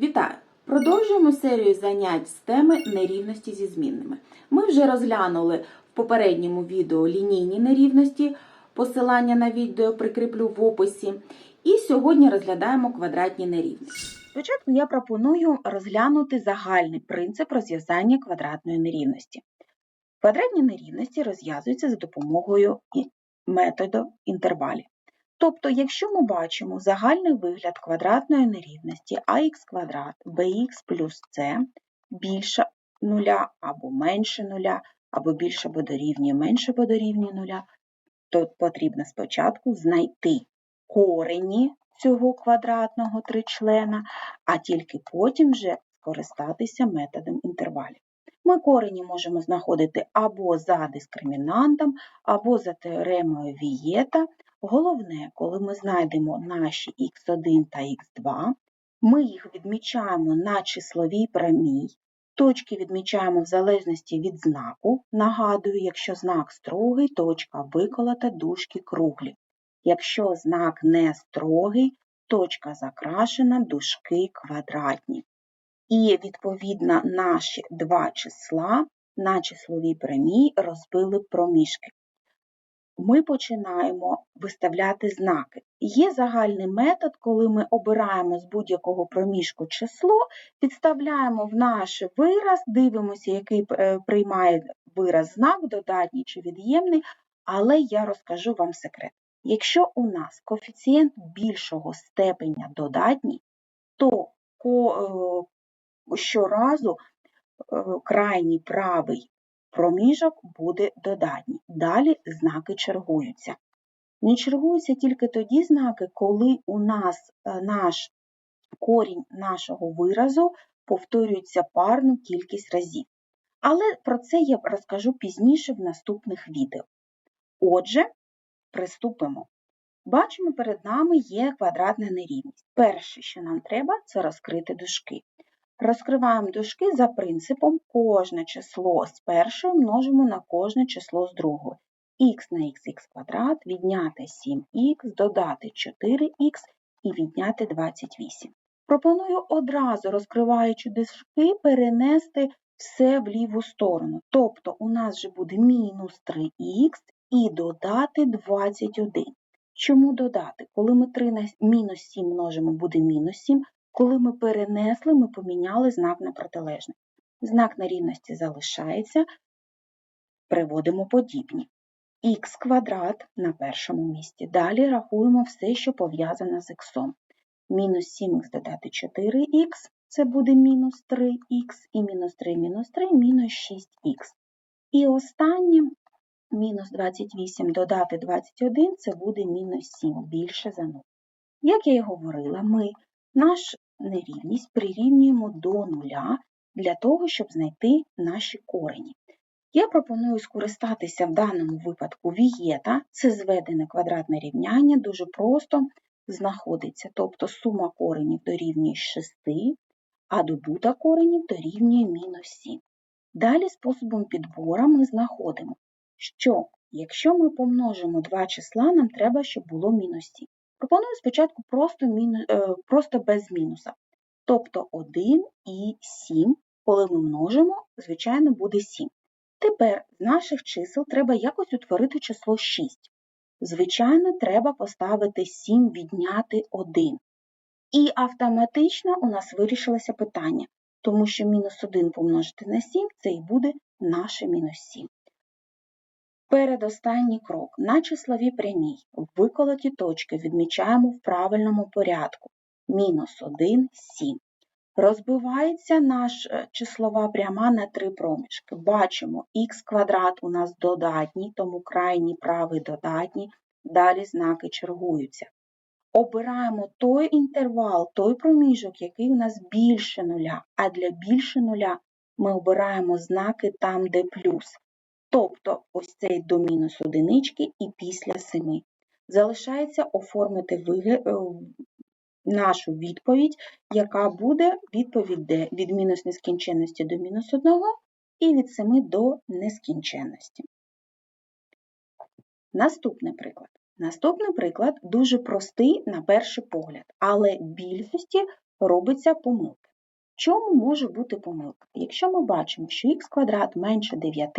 Вітаю! Продовжуємо серію занять з теми нерівності зі змінними. Ми вже розглянули в попередньому відео лінійні нерівності, посилання на відео прикріплю в описі. І сьогодні розглядаємо квадратні нерівності. Спочатку я пропоную розглянути загальний принцип розв'язання квадратної нерівності. Квадратні нерівності розв'язуються за допомогою методу інтервалів. Тобто, якщо ми бачимо загальний вигляд квадратної нерівності ax квадрат bx плюс c більше нуля або менше нуля, або більше або дорівнює менше або дорівнює нуля, то потрібно спочатку знайти корені цього квадратного тричлена, а тільки потім вже скористатися методом інтервалів. Ми корені можемо знаходити або за дискримінантом, або за теоремою Вієта. Головне, коли ми знайдемо наші х1 та х2, ми їх відмічаємо на числовій прямій, точки відмічаємо в залежності від знаку. Нагадую, якщо знак строгий, точка виколота, дужки круглі. Якщо знак не строгий, точка закрашена, дужки квадратні. І, відповідно, наші два числа на числовій прямій розбили проміжки ми починаємо виставляти знаки. Є загальний метод, коли ми обираємо з будь-якого проміжку число, підставляємо в наш вираз, дивимося, який е, приймає вираз знак, додатній чи від'ємний, але я розкажу вам секрет. Якщо у нас коефіцієнт більшого степеня додатній, то е, щоразу е, крайній правий проміжок буде додатній. Далі знаки чергуються. Не чергуються тільки тоді знаки, коли у нас е, наш корінь нашого виразу повторюється парну кількість разів. Але про це я розкажу пізніше в наступних відео. Отже, приступимо. Бачимо, перед нами є квадратна нерівність. Перше, що нам треба, це розкрити дужки. Розкриваємо дужки за принципом кожне число з першої множимо на кожне число з другої. х на х квадрат, відняти 7х, додати 4х і відняти 28. Пропоную одразу, розкриваючи дужки, перенести все в ліву сторону. Тобто у нас вже буде мінус 3х і додати 21. Чому додати? Коли ми 3 на мінус 7 множимо, буде мінус 7, коли ми перенесли, ми поміняли знак на протилежний. Знак на рівності залишається, приводимо подібні. х квадрат на першому місці. Далі рахуємо все, що пов'язане з х. Мінус 7х додати 4х, це буде мінус 3х, і мінус 3 мінус 3 мінус 6х. І останнє мінус 28 додати 21 це буде мінус 7, більше за 0. Як я і говорила, ми наш нерівність прирівнюємо до нуля для того, щоб знайти наші корені. Я пропоную скористатися в даному випадку вієта, це зведене квадратне рівняння, дуже просто знаходиться, тобто сума коренів дорівнює 6, а добута коренів дорівнює мінус 7. Далі способом підбору ми знаходимо, що якщо ми помножимо два числа, нам треба, щоб було мінус 7. Пропоную спочатку просто, е, просто без мінуса. Тобто 1 і 7, коли ми множимо, звичайно, буде 7. Тепер з наших чисел треба якось утворити число 6. Звичайно, треба поставити 7 відняти 1. І автоматично у нас вирішилося питання, тому що мінус 1 помножити на 7 це і буде наше мінус 7. Передостанній крок. На числовій прямій виколоті точки відмічаємо в правильному порядку. Мінус 1, 7. Розбивається наша числова пряма на три проміжки. Бачимо, х квадрат у нас додатній, тому крайній правий додатній, далі знаки чергуються. Обираємо той інтервал, той проміжок, який у нас більше нуля, а для більше нуля ми обираємо знаки там, де плюс. Тобто ось цей до мінус одинички і після 7. Залишається оформити нашу відповідь, яка буде відповідь де від мінус нескінченності до мінус 1 і від 7 до нескінченності. Наступний приклад. Наступний приклад дуже простий на перший погляд, але більшості робиться помилки. чому може бути помилка? Якщо ми бачимо, що х квадрат менше 9,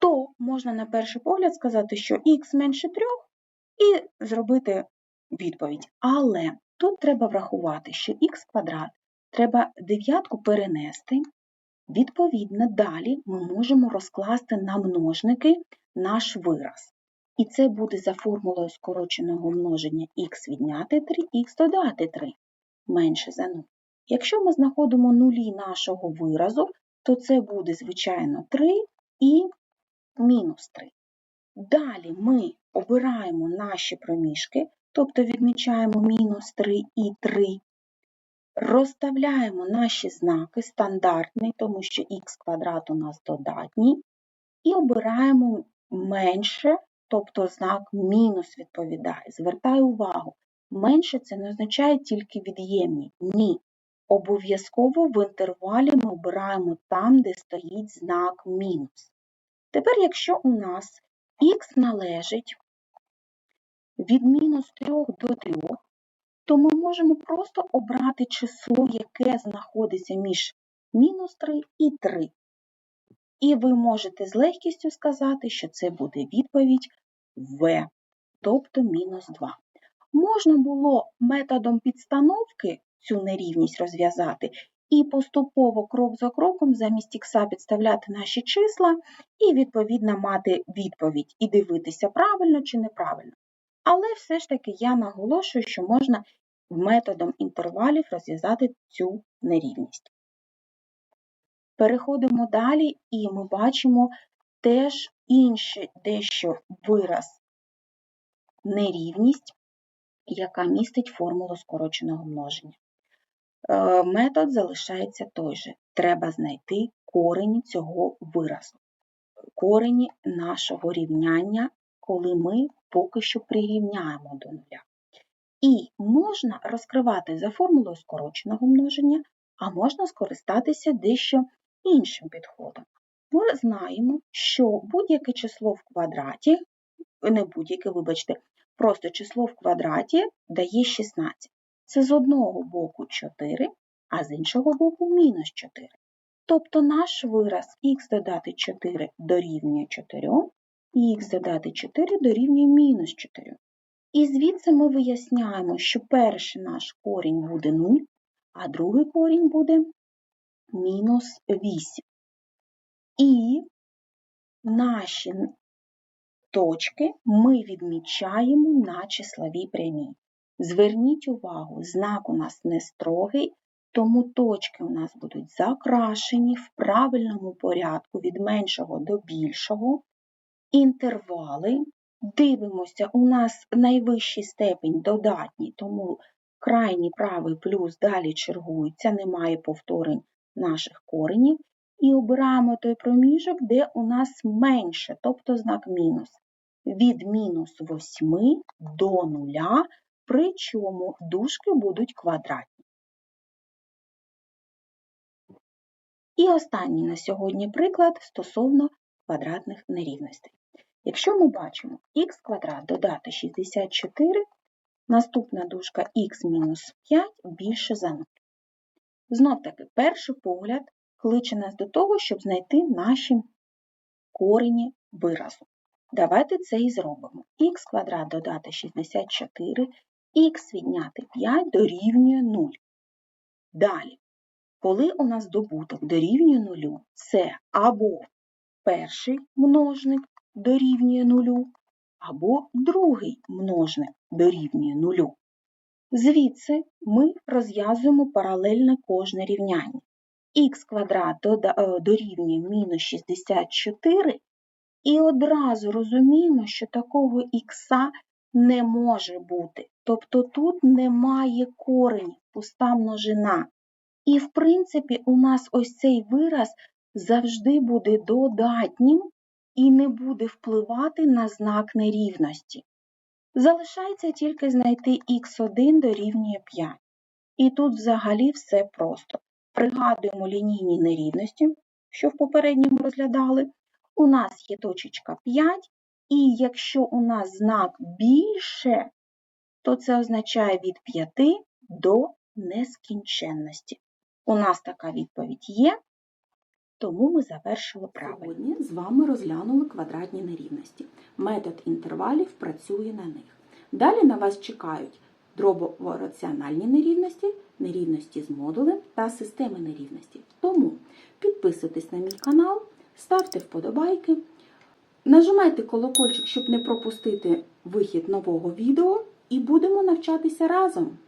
то можна на перший погляд сказати, що х менше 3 і зробити відповідь. Але тут треба врахувати, що х квадрат треба дев'ятку перенести. Відповідно, далі ми можемо розкласти на множники наш вираз. І це буде за формулою скороченого множення х відняти 3, х додати 3 менше за 0. Якщо ми знаходимо нулі нашого виразу, то це буде, звичайно, 3 і мінус 3. Далі ми обираємо наші проміжки, тобто відмічаємо мінус 3 і 3. Розставляємо наші знаки стандартний, тому що х квадрат у нас додатній, і обираємо менше, тобто знак мінус відповідає. Звертаю увагу, менше це не означає тільки від'ємні. Ні. Обов'язково в інтервалі ми обираємо там, де стоїть знак мінус. Тепер, якщо у нас х належить від мінус 3 до 3, то ми можемо просто обрати число, яке знаходиться між мінус 3 і 3. І ви можете з легкістю сказати, що це буде відповідь В, тобто мінус 2. Можна було методом підстановки цю нерівність розв'язати і поступово крок за кроком замість ікса підставляти наші числа і, відповідно, мати відповідь і дивитися, правильно чи неправильно. Але все ж таки я наголошую, що можна методом інтервалів розв'язати цю нерівність. Переходимо далі, і ми бачимо теж інший дещо вираз нерівність, яка містить формулу скороченого множення. Е, метод залишається той же. Треба знайти корені цього виразу, корені нашого рівняння, коли ми поки що прирівняємо до нуля. І можна розкривати за формулою скороченого множення, а можна скористатися дещо іншим підходом. Ми знаємо, що будь-яке число в квадраті, не будь-яке, вибачте, просто число в квадраті дає 16. Це з одного боку 4, а з іншого боку мінус 4. Тобто наш вираз х додати 4 дорівнює 4, і х додати 4 дорівнює мінус 4. І звідси ми виясняємо, що перший наш корінь буде 0, а другий корінь буде мінус 8. І наші точки ми відмічаємо на числовій прямій. Зверніть увагу, знак у нас не строгий, тому точки у нас будуть закрашені в правильному порядку від меншого до більшого. Інтервали. Дивимося, у нас найвищий степень додатній, тому крайній правий плюс далі чергується, немає повторень наших коренів. І обираємо той проміжок, де у нас менше, тобто знак мінус. Від мінус 8 до 0, причому дужки будуть квадратні. І останній на сьогодні приклад стосовно квадратних нерівностей. Якщо ми бачимо х квадрат додати 64, наступна дужка х мінус 5 більше за 0. Знов таки, перший погляд кличе нас до того, щоб знайти наші корені виразу. Давайте це і зробимо. х квадрат додати 64, х відняти 5 дорівнює 0. Далі, коли у нас добуток дорівнює 0, це або перший множник дорівнює 0, або другий множник дорівнює 0. Звідси ми розв'язуємо паралельне кожне рівняння. х квадрат е, дорівнює мінус 64, і одразу розуміємо, що такого х не може бути. Тобто тут немає корень, пуста множина. І, в принципі, у нас ось цей вираз завжди буде додатнім і не буде впливати на знак нерівності. Залишається тільки знайти х1 дорівнює 5. І тут взагалі все просто. Пригадуємо лінійні нерівності, що в попередньому розглядали. У нас є точечка 5, і якщо у нас знак більше, то це означає від 5 до нескінченності. У нас така відповідь є, тому ми завершили правильно. Сьогодні з вами розглянули квадратні нерівності. Метод інтервалів працює на них. Далі на вас чекають дробово-раціональні нерівності, нерівності з модулем та системи нерівності. Тому підписуйтесь на мій канал, ставте вподобайки, нажимайте колокольчик, щоб не пропустити вихід нового відео, і будемо навчатися разом.